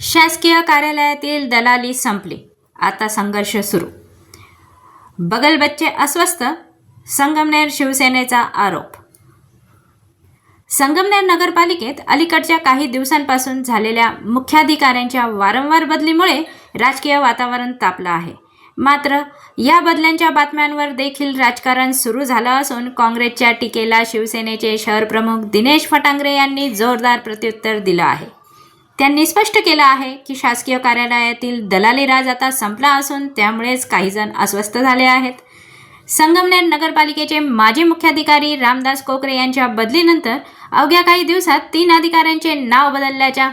शासकीय कार्यालयातील दलाली संपली. आता संघर्ष सुरू. बगलबच्चे अस्वस्थ संगमनेर शिवसेनेचा आरोप. संगमनेर नगरपालिकेत अलीकडच्या काही दिवसांपासून झालेल्या मुख्याधिकाऱ्यांच्या वारंवार बदलीमुळे राजकीय वातावरण तापलं आहे. मात्र या बदल्यांच्या बातम्यांवर देखील राजकारण सुरू झालं असून काँग्रेसच्या टीकेला शिवसेनेचे शहर प्रमुख दिनेश फटांगरे यांनी जोरदार प्रत्युत्तर दिलं आहे. त्यांनी स्पष्ट केलं आहे की शासकीय कार्यालयातील दलाली राज आता संपला असून त्यामुळेच काही जण अस्वस्थ झाले आहेत. संगमनेर नगरपालिकेचे माजी मुख्याधिकारी रामदास कोकरे यांच्या बदलीनंतर अवघ्या काही दिवसात तीन अधिकाऱ्यांचे नाव बदलल्याच्या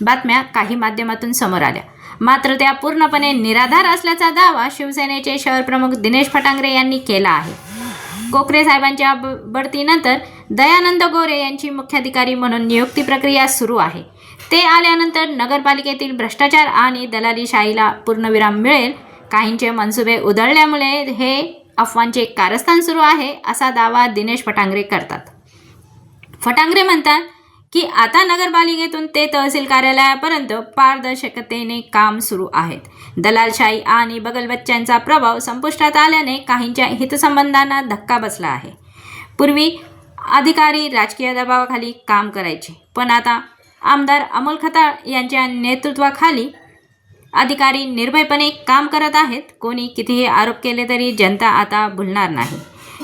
बातम्या काही माध्यमातून समोर आल्या. मात्र त्या पूर्णपणे निराधार असल्याचा दावा शिवसेनेचे शहर प्रमुख दिनेश फटांगरे यांनी केला आहे. कोकरे साहेबांच्या ब- बढतीनंतर दयानंद गोरे यांची मुख्याधिकारी म्हणून नियुक्ती प्रक्रिया सुरू आहे. ते आल्यानंतर नगरपालिकेतील भ्रष्टाचार आणि दलालीशाहीला पूर्णविराम मिळेल. काहींचे मनसुबे उधळल्यामुळे हे अफवांचे कारस्थान सुरू आहे असा दावा दिनेश फटांगरे करतात. फटांगरे म्हणतात की आता नगरपालिकेतून ते तहसील कार्यालयापर्यंत पारदर्शकतेने काम सुरू आहेत. दलालशाही आणि बगलबच्च्यांचा प्रभाव संपुष्टात आल्याने काहींच्या हितसंबंधांना धक्का बसला आहे. पूर्वी अधिकारी राजकीय दबावाखाली काम करायचे पण आता आमदार अमोल खताळ यांच्या नेतृत्वाखाली अधिकारी निर्भयपणे काम करत आहेत. कोणी कितीही आरोप केले तरी जनता आता भुलणार नाही.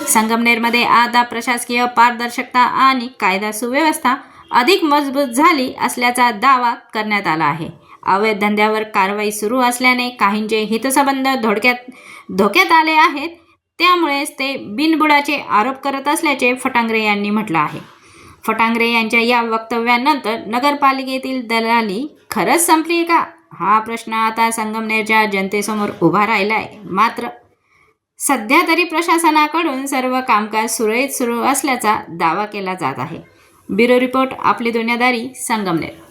संगमनेरमध्ये आता प्रशासकीय पारदर्शकता आणि कायदा सुव्यवस्था अधिक मजबूत झाली असल्याचा दावा करण्यात आला आहे. अवैध धंद्यावर कारवाई सुरू असल्याने काहींचे हितसंबंध धोडक्यात धोक्यात आले आहेत. त्यामुळेच ते बिनबुडाचे आरोप करत असल्याचे फटांगरे यांनी म्हटलं आहे. फटांगरे यांच्या या वक्तव्यानंतर नगरपालिकेतील दलाली खरंच संपली का? हा प्रश्न आता संगमनेरच्या जनतेसमोर उभा राहिला आहे मात्र सध्या तरी प्रशासनाकडून सर्व कामकाज सुरळीत सुरू असल्याचा दावा केला जात आहे. ब्युरो रिपोर्ट आपली दुनियादारी संगमनेर.